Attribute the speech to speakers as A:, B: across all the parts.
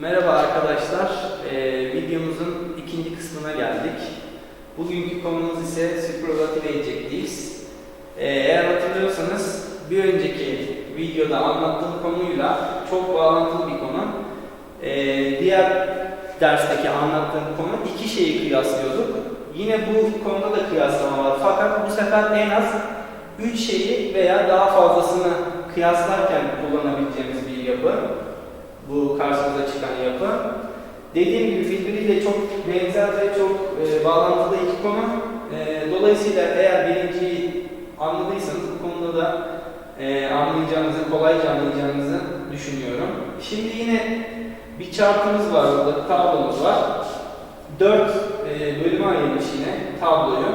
A: Merhaba arkadaşlar, Ee, videomuzun ikinci kısmına geldik. Bugünkü konumuz ise superlative adjectives. Ee, eğer hatırlıyorsanız bir önceki videoda anlattığım konuyla çok bağlantılı bir konu. Ee, diğer dersteki anlattığım konu iki şeyi kıyaslıyorduk. Yine bu konuda da kıyaslama var fakat bu sefer en az üç şeyi veya daha fazlasını kıyaslarken kullanabileceğimiz bir yapı bu karşımıza çıkan yapı. Dediğim gibi birbiriyle çok benzer ve çok e, bağlantılı iki konu. E, dolayısıyla eğer birinciyi anladıysanız bu konuda da e, anlayacağınızı, kolayca anlayacağınızı düşünüyorum. Şimdi yine bir chartımız var burada, bir tablomuz var. Dört e, bölüme ayırmış yine tabloyu.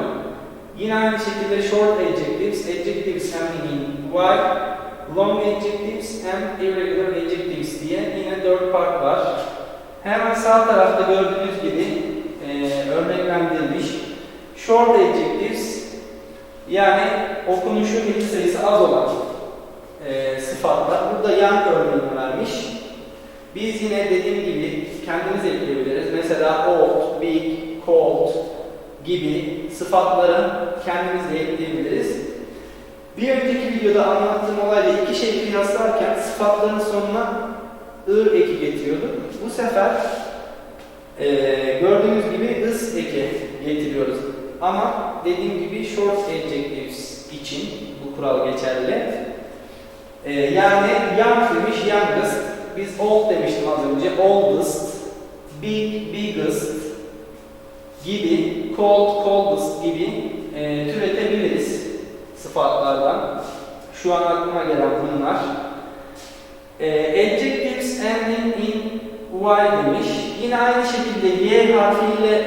A: Yine aynı şekilde short adjectives, adjectives ending in y, long adjectives and irregular adjectives dört part var. Hemen sağ tarafta gördüğünüz gibi e, örneklendirilmiş short adjectives yani okunuşu hece sayısı az olan e, sıfatlar. Burada yan örneğini vermiş. Biz yine dediğim gibi kendimiz ekleyebiliriz. Mesela old, big, cold gibi sıfatları kendimiz de ekleyebiliriz. Bir önceki videoda anlattığım olayla iki şeyi kıyaslarken sıfatların sonuna ır eki getiriyorduk. Bu sefer eee, gördüğünüz gibi ıs eki getiriyoruz. Ama dediğim gibi short adjectives için bu kural geçerli. Eee, yani young demiş youngest, biz old demiştim az önce oldest, big biggest gibi, cold coldest gibi eee, türetebiliriz sıfatlardan. Şu an aklıma gelen bunlar. E, adjectives ending in y demiş. Yine aynı şekilde y harfiyle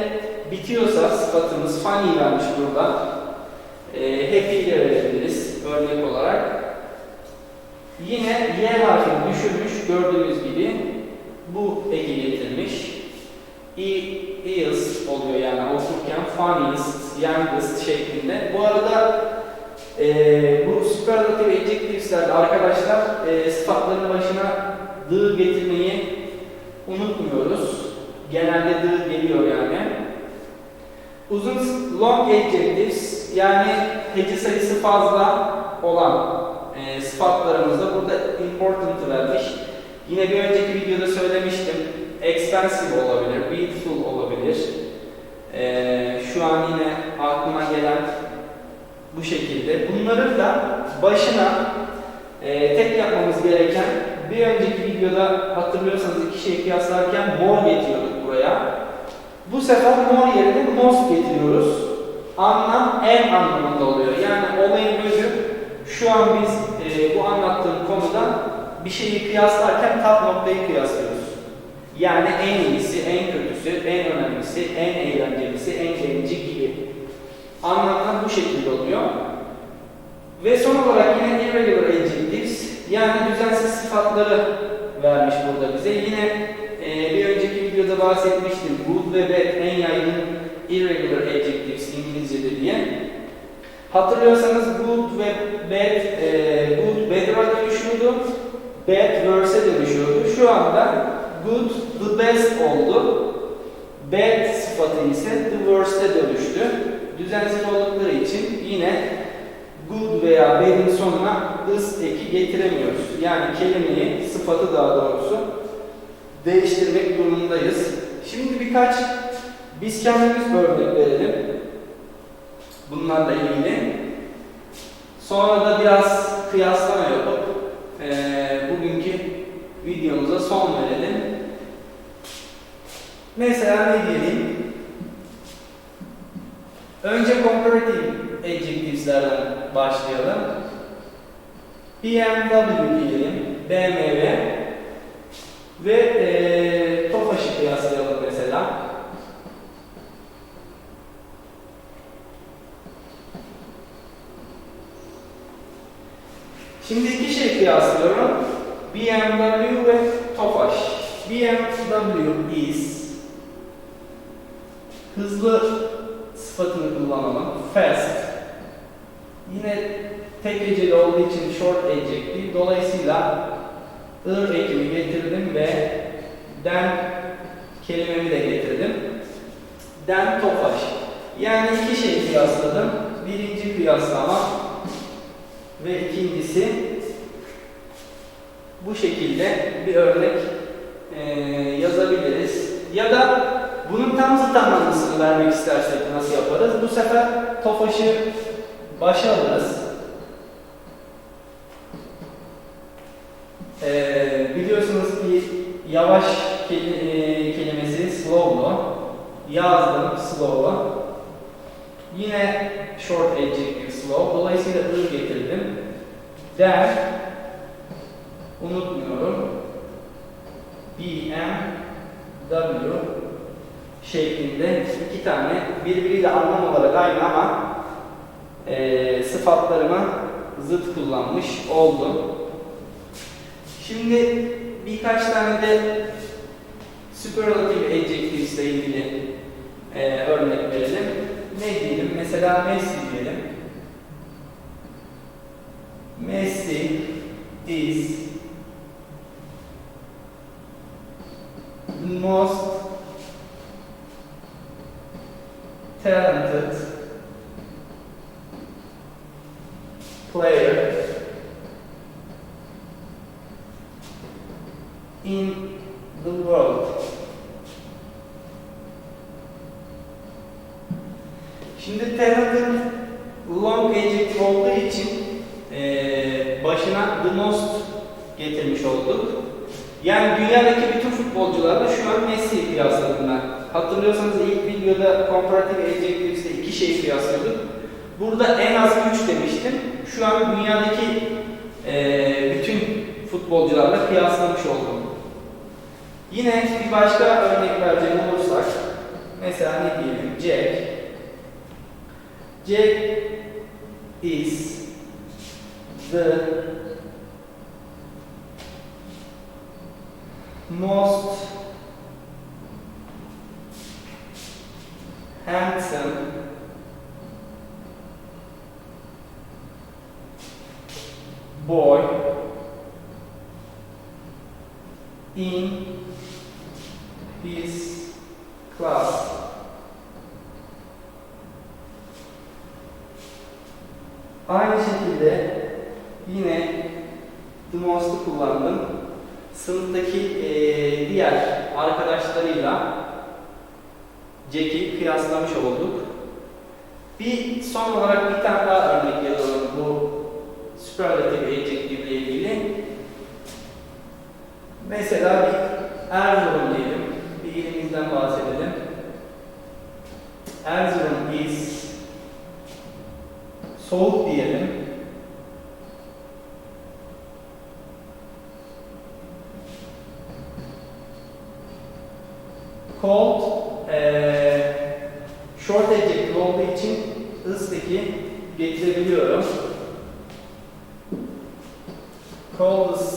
A: bitiyorsa sıfatımız funny vermiş burada. E, happy ile verebiliriz örnek olarak. Yine y harfini düşürmüş gördüğünüz gibi bu eki getirmiş. E, oluyor yani okurken funniest, youngest şeklinde. Bu arada ee, bu superlative adjectives'lerde arkadaşlar e, sıfatların başına dı getirmeyi unutmuyoruz. Genelde dı geliyor yani. Uzun long adjectives yani hece sayısı fazla olan e, sıfatlarımızda burada important vermiş. Yine bir önceki videoda söylemiştim. Expensive olabilir, beautiful olabilir. E, şu an yine aklıma gelen bu şekilde. Bunların da başına e, tek yapmamız gereken bir önceki videoda hatırlıyorsanız iki şeyi kıyaslarken mor getiriyorduk buraya. Bu sefer mor yerine most getiriyoruz. Anlam en anlamında oluyor. Yani olayın özü şu an biz e, bu anlattığım konuda bir şeyi kıyaslarken tat noktayı kıyaslıyoruz. Yani en iyisi, en kötüsü, en önemlisi, en eğlencelisi, en gerici gibi anlamlar bu şekilde oluyor. Ve son olarak yine irregular adjectives yani düzensiz sıfatları vermiş burada bize. Yine e, bir önceki videoda bahsetmiştim. Good ve bad en yaygın irregular adjectives İngilizce'de diye. Hatırlıyorsanız good ve bad, e, good bed'a dönüşüyordu. Bad worse'e dönüşüyordu. Şu anda good the best oldu. Bad sıfatı ise the worst'e dönüştü düzensiz oldukları için yine good veya bad'in sonuna is eki getiremiyoruz. Yani kelimeyi, sıfatı daha doğrusu değiştirmek durumundayız. Şimdi birkaç biz kendimiz örnek verelim. Bunlarla ilgili. Sonra da biraz kıyaslama yapıp eee, bugünkü videomuza son verelim. Mesela ne diyelim? Önce comparative adjectives'lerden başlayalım. BMW diyelim, BMW ve e, Tofaş'ı kıyaslayalım mesela. Şimdi iki şey kıyaslıyorum. BMW ve Tofaş. BMW is hızlı sıfatını kullanalım. Fast. Yine tek heceli olduğu için short adjective. Dolayısıyla ır ekimi getirdim ve den kelimemi de getirdim. Den Tofaş. Yani iki şey kıyasladım. Birinci kıyaslama ve ikincisi bu şekilde bir örnek e, yazabiliriz. Ya da bunun tam zıt anlamlısını vermek istersek nasıl yaparız? Bu sefer Tofaş'ı başa alırız. E, biliyorsunuz ki yavaş keli- e, kelimesi slow'lu. Yazdım slow'lu. Yine short adjective slow. Dolayısıyla ı getirdim. Der unutmuyorum. B, M, W şeklinde iki tane birbiriyle anlam olarak aynı ama e, sıfatlarıma zıt kullanmış oldum. Şimdi birkaç tane de superlative adjectives ile ilgili e, örnek verelim. Ne diyelim? Mesela Messi diyelim. Messi is most talented player in the world. Şimdi talented long adjective olduğu için eee, başına the most getirmiş olduk. Yani dünyadaki bütün futbolcularla şu an Messi'yi kıyasladım ben. Hatırlıyorsanız ilk videoda comparative adjectives'te iki şeyi kıyaslıyorduk. Burada en az 3 demiştim. Şu an dünyadaki eee, bütün futbolcularla kıyaslamış oldum. Yine bir başka örnek verecek olursak, mesela ne diyelim? Jack. Jack is the most handsome in his class. Aynı şekilde yine the most'u kullandım. Sınıftaki eee, diğer arkadaşlarıyla Jack'i kıyaslamış olduk. Bir son olarak bir tane daha örnek yazalım bu superlative adjective ile ilgili. Mesela bir Erzurum diyelim. Bir ilimizden bahsedelim. Erzurum is soğuk diyelim. Cold eee short adjective olduğu için ıstaki getirebiliyorum. Coldest in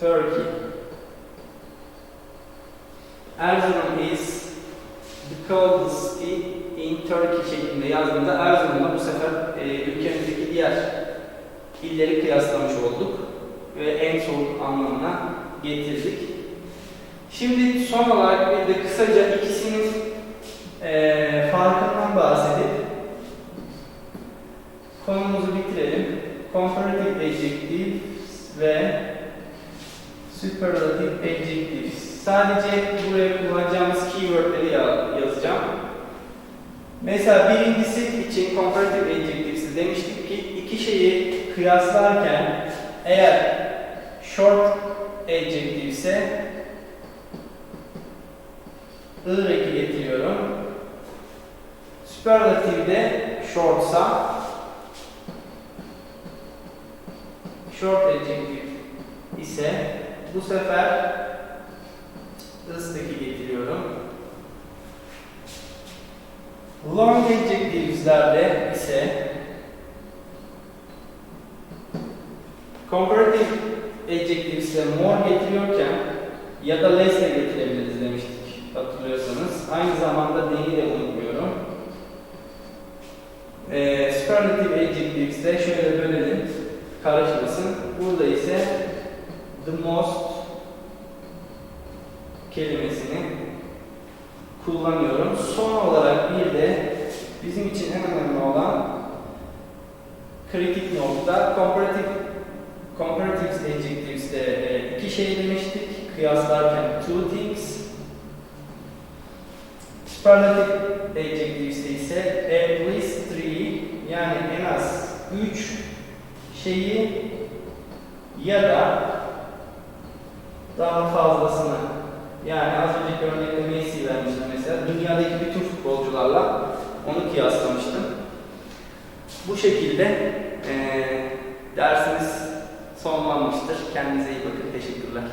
A: Turkey. Erzurum is the coldest in Turkey şeklinde yazdığımda Erzurum'la bu sefer e, ülkemizdeki diğer illeri kıyaslamış olduk ve en soğuk anlamına getirdik. Şimdi son olarak bir de kısaca ikisinin e, farkından bahsedip konumuzu bitirelim. Comparative adjectives ve superlative adjectives. Sadece buraya kullanacağımız keywordleri ya- yazacağım. Mesela birincisi için comparative adjectives demiştik ki iki şeyi kıyaslarken eğer short adjective ise ı eki getiriyorum. Superlative de shortsa short adjective ise bu sefer ıstaki getiriyorum. Long adjectives'lerde ise comparative adjectives'e more getiriyorken ya da less de getirebiliriz demiştik hatırlıyorsanız. Aynı zamanda neyi de unutmuyorum. Ee, superlative adjectives'de şöyle bölelim karışmasın. Burada ise the most kelimesini kullanıyorum. Son olarak bir de bizim için en önemli olan kritik nokta comparative comparatives adjectives'te e, iki şey demiştik. Kıyaslarken two things. Superlative adjectives'te ise at least three yani en az üç şeyi ya da daha fazlasını yani az önceki örnekte Messi vermiştim mesela dünyadaki bütün futbolcularla onu kıyaslamıştım. Bu şekilde eee dersimiz sonlanmıştır. Kendinize iyi bakın. Teşekkürler.